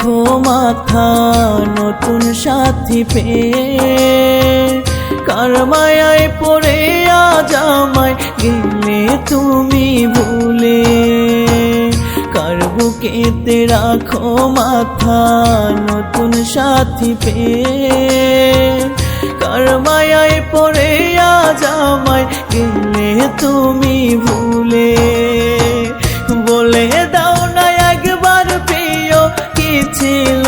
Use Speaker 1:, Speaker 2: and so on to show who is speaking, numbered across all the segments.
Speaker 1: রাখো মাথা, নতুন সাথী পেয়ে। কার মায়ায় পড়ে আজ আমায় গেলে তুমি ভুলে? কার বুকেতে রাখো মাথা, নতুন সাথী পেয়ে? কার মায়ায় পড়ে আজ আমায় গেলে তুমি ভুলে? বলে ছিল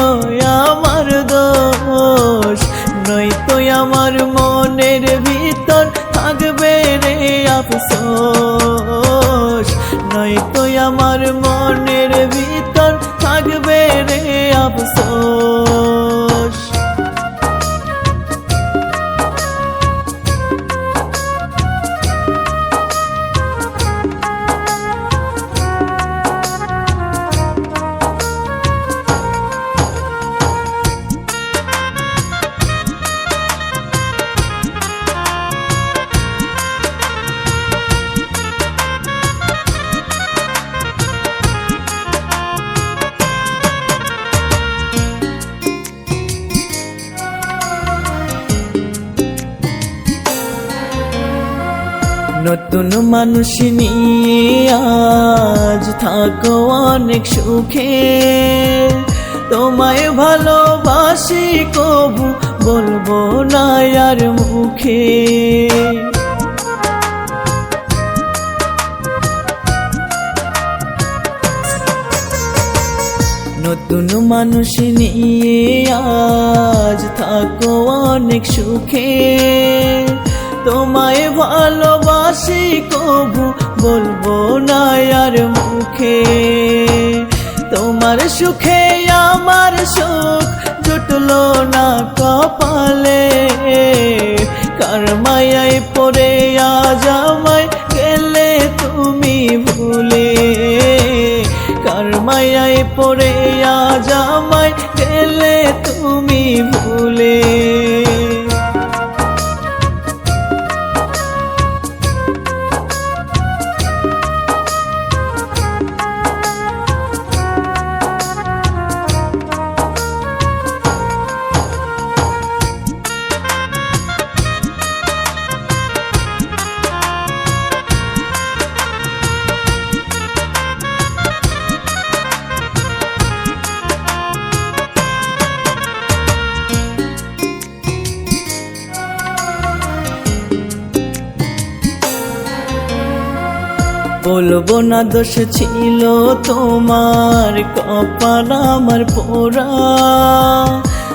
Speaker 1: আমার দোষ নয়তো আমার মনের ভিতর নতুন মানুষ নিয়ে আজ থাকো অনেক সুখে। তোমায় ভালোবাসি কবু বলব না আর মুখে। নতুন মানুষ নিয়ে আজ থাকো অনেক সুখে। তোমায় ভালোবাসি কবু বলব না আর মুখে। তোমার সুখে আমার সুখ জুটলো না কপালে। কার মায়ায় পরে আজ আমায় গেলে তুমি ভুলে। কার মায়ায় পরে আজ আমায় গেলে তুমি ভুলে। বলব না দোষ ছিল তোমার, কপাল আমার পোড়া।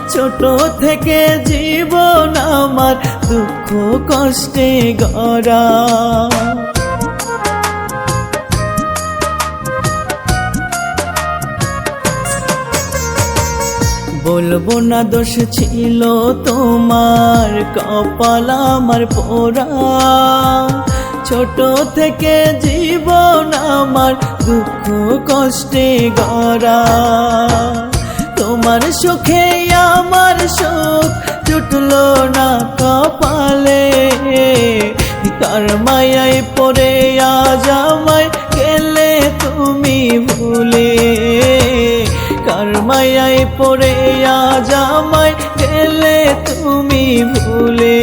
Speaker 1: ছোট থেকে জীবন আমার দুঃখ কষ্টে গড়া। বলব না দোষ ছিল তোমার, কপাল আমার পোড়া। ছোট থেকে জীবন আমার দুঃখ কষ্টে গড়া। তোমার সুখে আমার সুখ জুটলো না কপালে। কার মায়ায় পড়ে আজ আমায় গেলে তুমি ভুলে। কার মায়ায় পড়ে আজ আমায় গেলে তুমি ভুলে।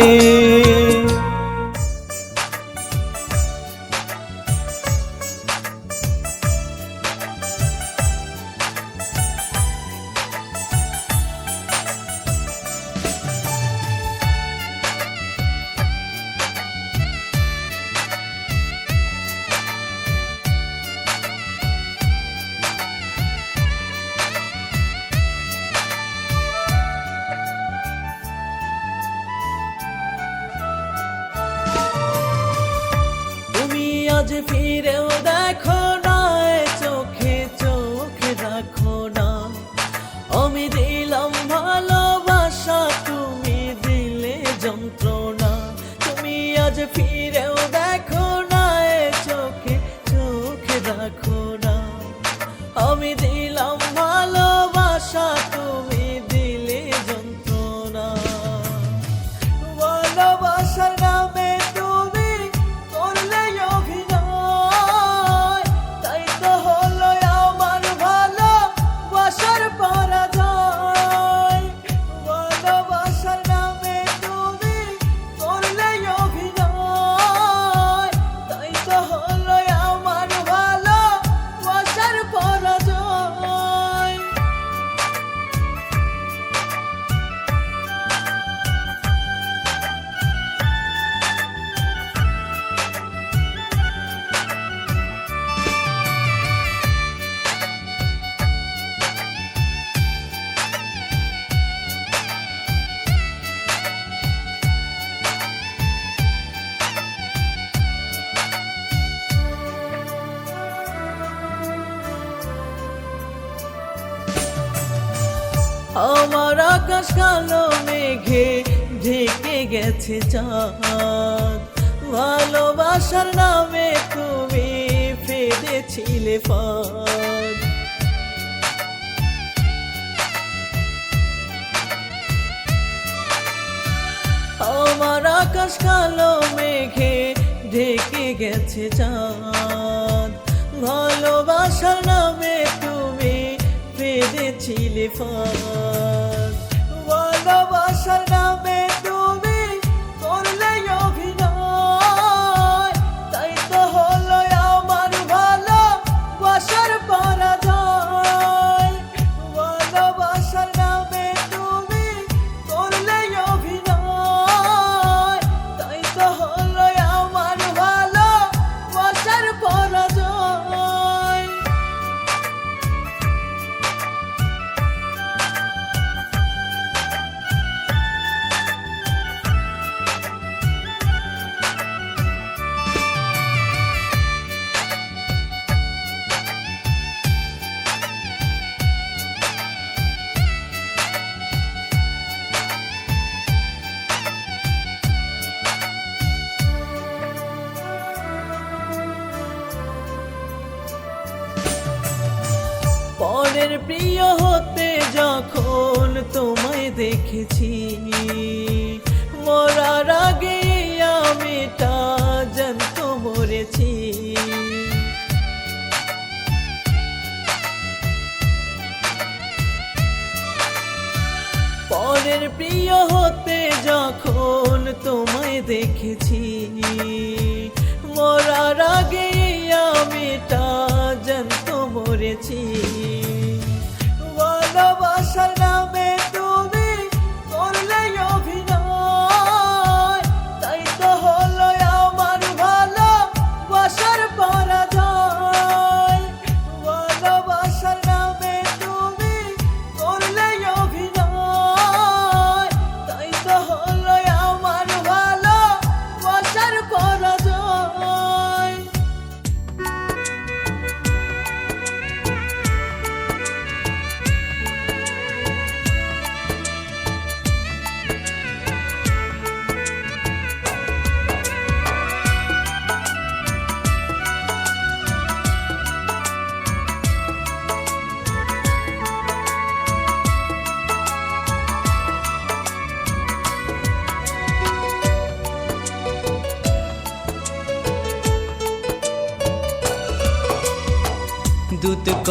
Speaker 1: আকাশ কালো মেঘে ঢেকে গেছে চাঁদ। ভালোবাসার নামে তুমি ফেলেছিলে ফাঁদ। আমার আকাশ কালো মেঘে ঢেকে গেছে চাঁদ। ভালোবাসার নামে তুমি পেরেছিলে ফাঁদ। দেখেছি। মরার আগে আমি তা মরেছি। পরের প্রিয় হতে যখন তোমায় দেখেছি, মরার আগে আমি তা মরেছি।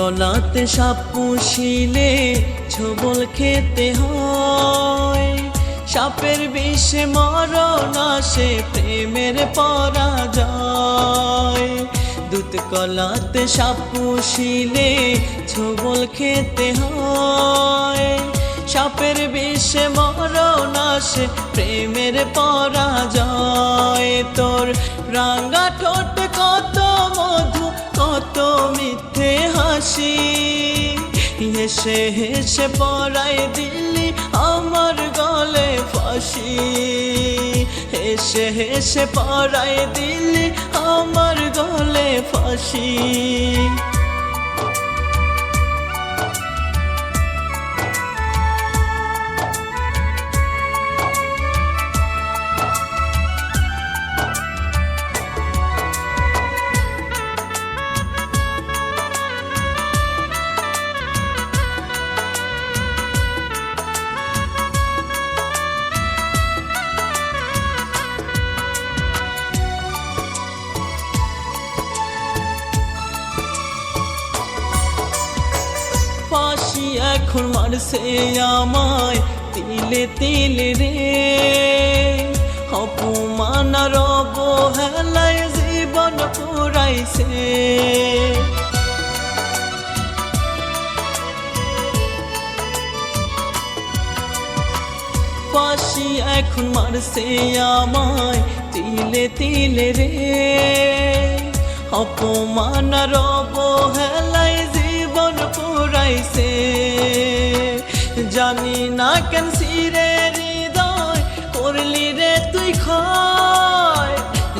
Speaker 1: কলাতে সাপ পুষিলে ছবল খেতে হয়। সাপের বিষে মরণ আসে, প্রেমের পরাজয়। দুধ কলাতে সাপ পুষিলে ছবল খেতে হয়। সাপের বিষে মরণ আসে, প্রেমের পরাজয়। তোর রাঙ্গা ঠোঁট কত মিথ্যে হাসি। হেসে হেসে পড়াই দিলি আমার গলে ফাঁসি। হেসে হেসে পড়াই দিলি আমার গলে ফাঁসি। মারছে আমায় তিলে তিলে রে অপমান আর অবহেলায় জীবন পুরাইছে ফাঁসি এখন মারছে আমায় তিলে তিলে রে অপমান আর অবহেলায় জীবন পুরাইছে জানি না কেন সিরে হৃদয় করলি রে তুই ক্ষয়।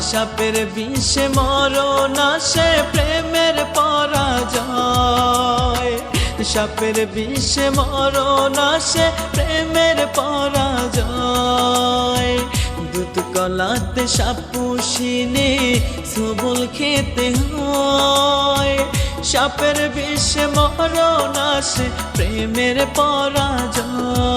Speaker 1: সাপের বিষে মরণ আসে প্রেমের পরাজয়। সাপের বিষে মরণ আসে প্রেমের পরাজয়। দুধ কলাতে সাপ পুষিনে সবল খেতে হয়। সাপের বিষে মরণ আসে প্রেমের পরাজয়।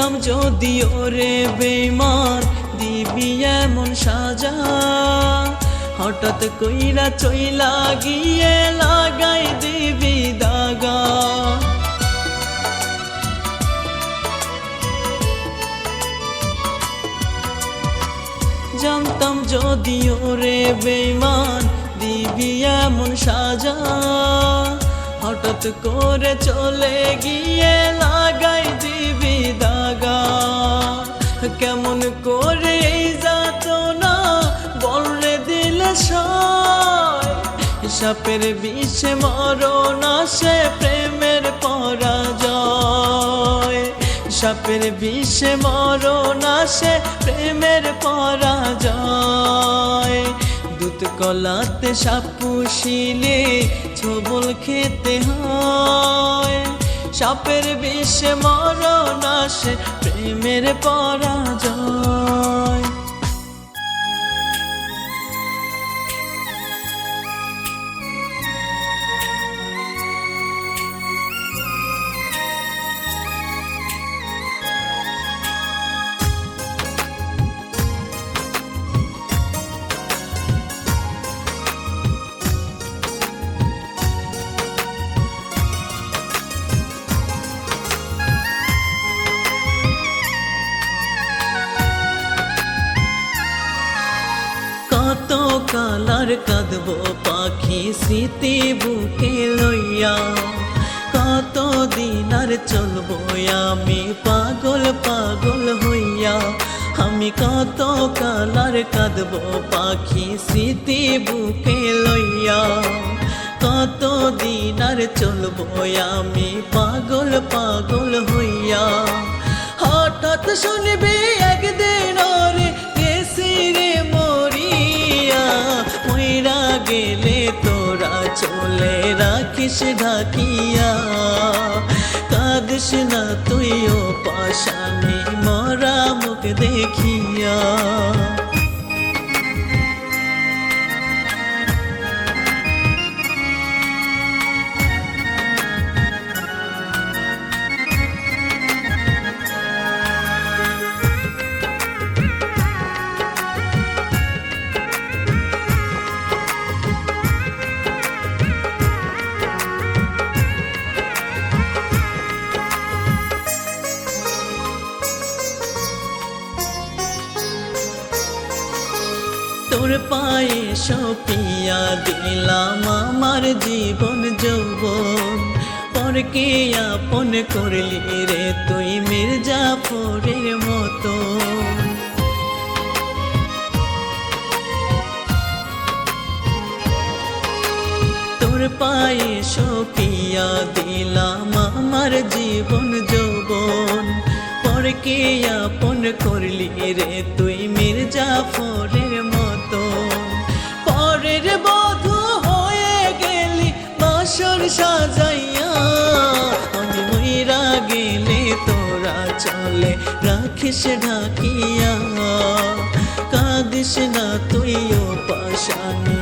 Speaker 1: জানতাম যদি ওরে বেমার দিবি এমন সাজা। হঠাৎ কইরা চইলা গিয়ে লাগাই দিবি দাগা। জানতাম যদি ওরে বেমান দিবি এমন সাজা। হঠাৎ করে চলে গিয়ে লাগাই দিবি দাগা। কেমন করে যাত না বললে দিলে সাপের বিষে মরণ আসে প্রেমের পরাজয়। সাপের বিষে মরণ আসে প্রেমের পরাজয়। দুধ কলাতে সাপ পুষিলে ছবল খেতে হয়। সাপের বিষে মরণ আসে প্রেমের পরাজয় স্মৃতি বুকে লইয়া কত দিন আর চলবো আমি? পাগল পাগল হইয়া আমি কত কালার কাঁদব? পাখি স্মৃতি বুকে লইয়া কত দিন আর চলবো আমি? পাগল পাগল হইয়া হঠাৎ শুনবে একদিন ওরে, গেছি রে মরিয়া, মইরা গেলে তোরা চলে রাখিস ঢাকিয়া। কাঁদিস না তুইও পাশানি মরা মুখ দেখিয়া। জীবন যৌবন পরকে আপন করলি রে তুই মির্জাফরের মতো তোর পায়ে সপিয়া দিলাম আমার জীবন যৌবন পরকে আপন করলি রে তুই মির্জাফরের মতো পরের গেলি বাসর সাজাইয়া আমি মইরা গেলে তোরা চলে। রাখিস ঢাকিয়া কাঁদিস না তুইও পাশানি।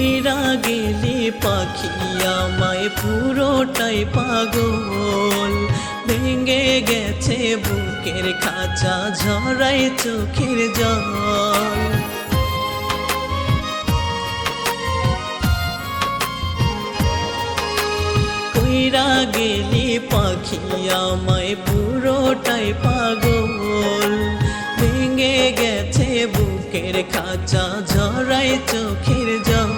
Speaker 1: কইরা গেলি পাখি আমায় পুরোটাই পাগল। ভেঙে গেছে বুকের খাঁচা ঝরাই চোখের জল। কইরা গেলি পাখি আমায় পুরোটাই পাগল। ভেঙে গেছে বুকের খাঁচা ঝরাই চোখের জল।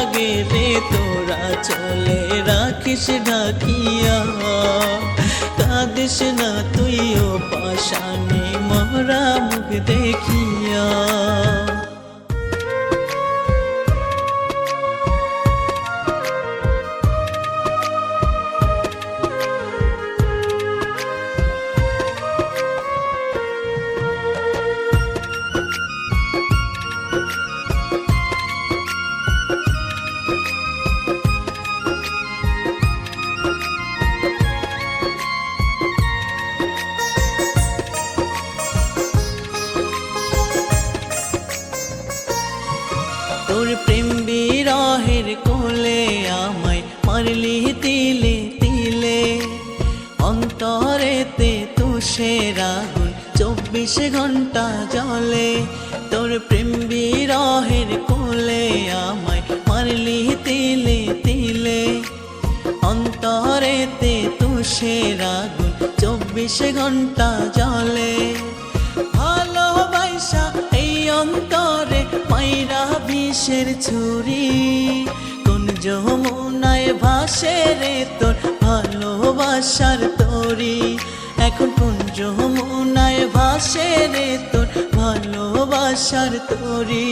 Speaker 1: মইরা রে তোরা চলে রাখিস ঢাকিয়া। কাঁদিস না তুইও পাশানি মরা মুখ দেখিয়া। জলে, তোর প্রেম বিরহের কোলে আমায় মারলি তিলে তিলে। অন্তরেতে তুষের আগুন চব্বিশ ঘণ্টা জলে ভালোবাসা এই অন্তরে মাইরা বিষের ছুরি। কোন যমুনায় ভাসে রে তোর ভালোবাসার তরি। এখন কোন যমুনায় ভাসে রে তোর ভালোবাসার তরি।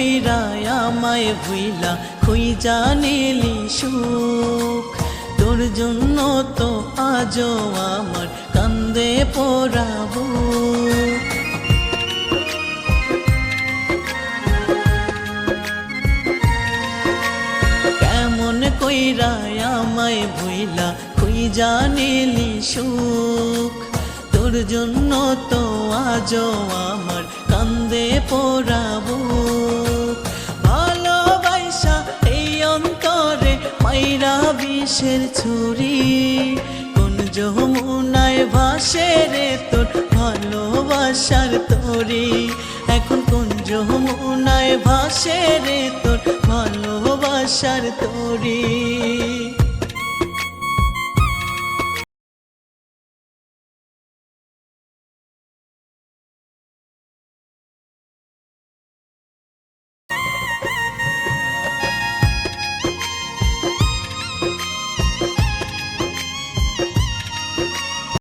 Speaker 1: কইরা আমায় ভুইলা, খুই জানিলি সুখ। তোর জন্য তো আজও আমার কান্দে পড়াবো কেমন কইরা আমায় ভুইলা, খুই জানিলি সুখ। তোর জন্য তো আজও আমার কান্দে পোড়াবো। ভালোবাসা এই অন্তরে মাইরা বিষের ছুরি। কোন যমুনায় ভাসে রে তোর ভালোবাসার তরি। এখন কোন যমুনায় ভাসে রে তোর ভালোবাসার তরি।